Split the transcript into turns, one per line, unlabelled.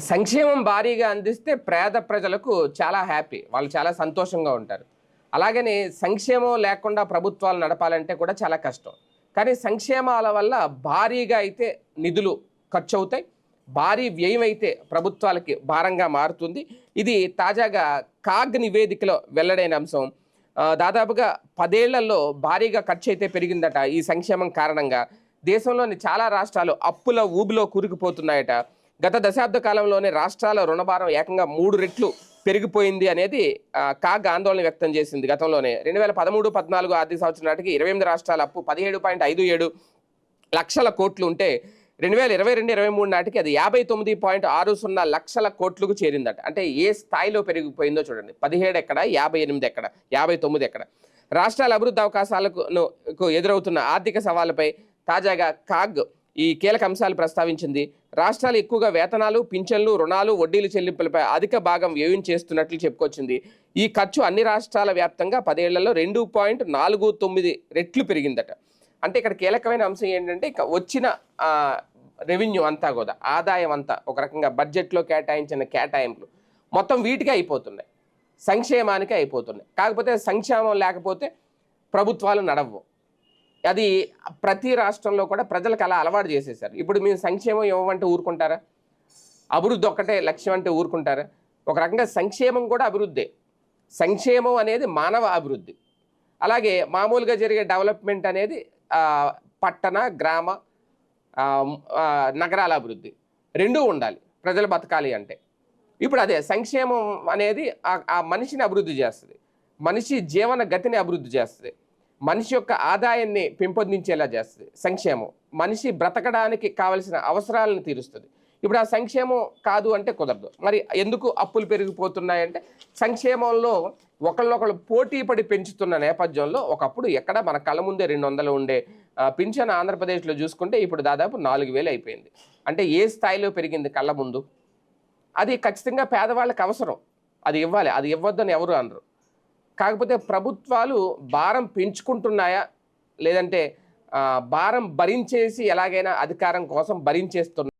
సంక్షేమం భారీగా అందిస్తే పేద ప్రజలకు చాలా హ్యాపీ. వాళ్ళు చాలా సంతోషంగా ఉంటారు. అలాగని సంక్షేమం లేకుండా ప్రభుత్వాలు నడపాలంటే కూడా చాలా కష్టం. కానీ సంక్షేమాల వల్ల భారీగా అయితే నిధులు ఖర్చు అవుతాయి భారీ వ్యయం అయితే ప్రభుత్వాలకి భారంగా మారుతుంది. ఇది తాజాగా కాగ్ నివేదికలో వెల్లడైన అంశం. దాదాపుగా పదేళ్ళలో భారీగా ఖర్చు అయితే పెరిగిందట ఈ సంక్షేమం కారణంగా. దేశంలోని చాలా రాష్ట్రాలు అప్పుల ఊబిలో కూరుకుపోతున్నాయట. గత దశాబ్ద కాలంలోనే రాష్ట్రాల రుణభారం ఏకంగా మూడు రెట్లు పెరిగిపోయింది అనేది కాగ్ ఆందోళన వ్యక్తం చేసింది గతంలోనే. రెండు వేల పదమూడు పద్నాలుగు ఆర్థిక సంవత్సరం నాటికి ఇరవై ఎనిమిది రాష్ట్రాల అప్పు పదిహేడు పాయింట్ ఐదు ఏడు లక్షల కోట్లు ఉంటే రెండు వేల ఇరవై రెండు ఇరవై మూడు నాటికి అది యాభై తొమ్మిది పాయింట్ ఆరు సున్నా లక్షల కోట్లకు చేరిందట. అంటే ఏ స్థాయిలో పెరిగిపోయిందో చూడండి. పదిహేడు ఎక్కడ యాభై ఎనిమిది ఎక్కడ యాభై తొమ్మిది ఎక్కడ. రాష్ట్రాల అభివృద్ధి అవకాశాలకు ఎదురవుతున్న ఆర్థిక సవాళ్ళపై తాజాగా కాగ్ ఈ కీలక అంశాలు ప్రస్తావించింది. రాష్ట్రాలు ఎక్కువగా వేతనాలు పింఛన్లు రుణాలు వడ్డీలు చెల్లింపులపై అధిక భాగం వ్యయం చేస్తున్నట్లు చెప్పుకొచ్చింది. ఈ ఖర్చు అన్ని రాష్ట్రాల వ్యాప్తంగా పదేళ్ళలో రెండు పాయింట్ నాలుగు తొమ్మిది రెట్లు పెరిగిందట. అంటే ఇక్కడ కీలకమైన అంశం ఏంటంటే వచ్చిన రెవెన్యూ అంతా కూడా ఆదాయం అంతా ఒక రకంగా బడ్జెట్లో కేటాయించిన కేటాయింపులు మొత్తం వీటికి అయిపోతున్నాయి. సంక్షేమానికి అయిపోతున్నాయి. కాకపోతే సంక్షేమం లేకపోతే ప్రభుత్వాలు నడవవు. అది ప్రతి రాష్ట్రంలో కూడా ప్రజలకు అలా అలవాటు చేసేసారు ఇప్పుడు మేము సంక్షేమం ఇవ్వమంటే ఊరుకుంటారా? అభివృద్ధి ఒక్కటే లక్ష్యం అంటే ఊరుకుంటారా? ఒక రకంగా సంక్షేమం కూడా అభివృద్ధే. సంక్షేమం అనేది మానవ అభివృద్ధి. అలాగే మామూలుగా జరిగే డెవలప్మెంట్ అనేది పట్టణ గ్రామ నగరాల అభివృద్ధి. రెండూ ఉండాలి. ప్రజలు బతకాలి అంటే. ఇప్పుడు అదే సంక్షేమం అనేది ఆ మనిషిని అభివృద్ధి చేస్తుంది. మనిషి జీవన గతిని అభివృద్ధి చేస్తుంది. మనిషి యొక్క ఆదాయాన్ని పెంపొందించేలా చేస్తుంది. సంక్షేమం. మనిషి బ్రతకడానికి కావలసిన అవసరాలను తీరుస్తుంది. ఇప్పుడు ఆ సంక్షేమం కాదు అంటే కుదరదు. మరి ఎందుకు అప్పులు పెరిగిపోతున్నాయంటే సంక్షేమంలో ఒకళ్ళొకళ్ళు పోటీ పడి పెంచుతున్న నేపథ్యంలో ఒకప్పుడు ఎక్కడ మన కళ్ళ ముందే రెండు వందలు ఉండే పింఛన్ ఆంధ్రప్రదేశ్లో చూసుకుంటే ఇప్పుడు దాదాపు నాలుగు వేలు అయిపోయింది. అంటే ఏ స్థాయిలో పెరిగింది కళ్ళ ముందు? అది ఖచ్చితంగా పేదవాళ్ళకి అవసరం. అది ఇవ్వాలి. అది ఇవ్వద్దని ఎవరు అనరు. కాకపోతే ప్రభుత్వాలు భారం పెంచుకుంటున్నాయా? లేదంటే భారం భరించేసి ఎలాగైనా అధికారం కోసం భరించేస్తున్నాయి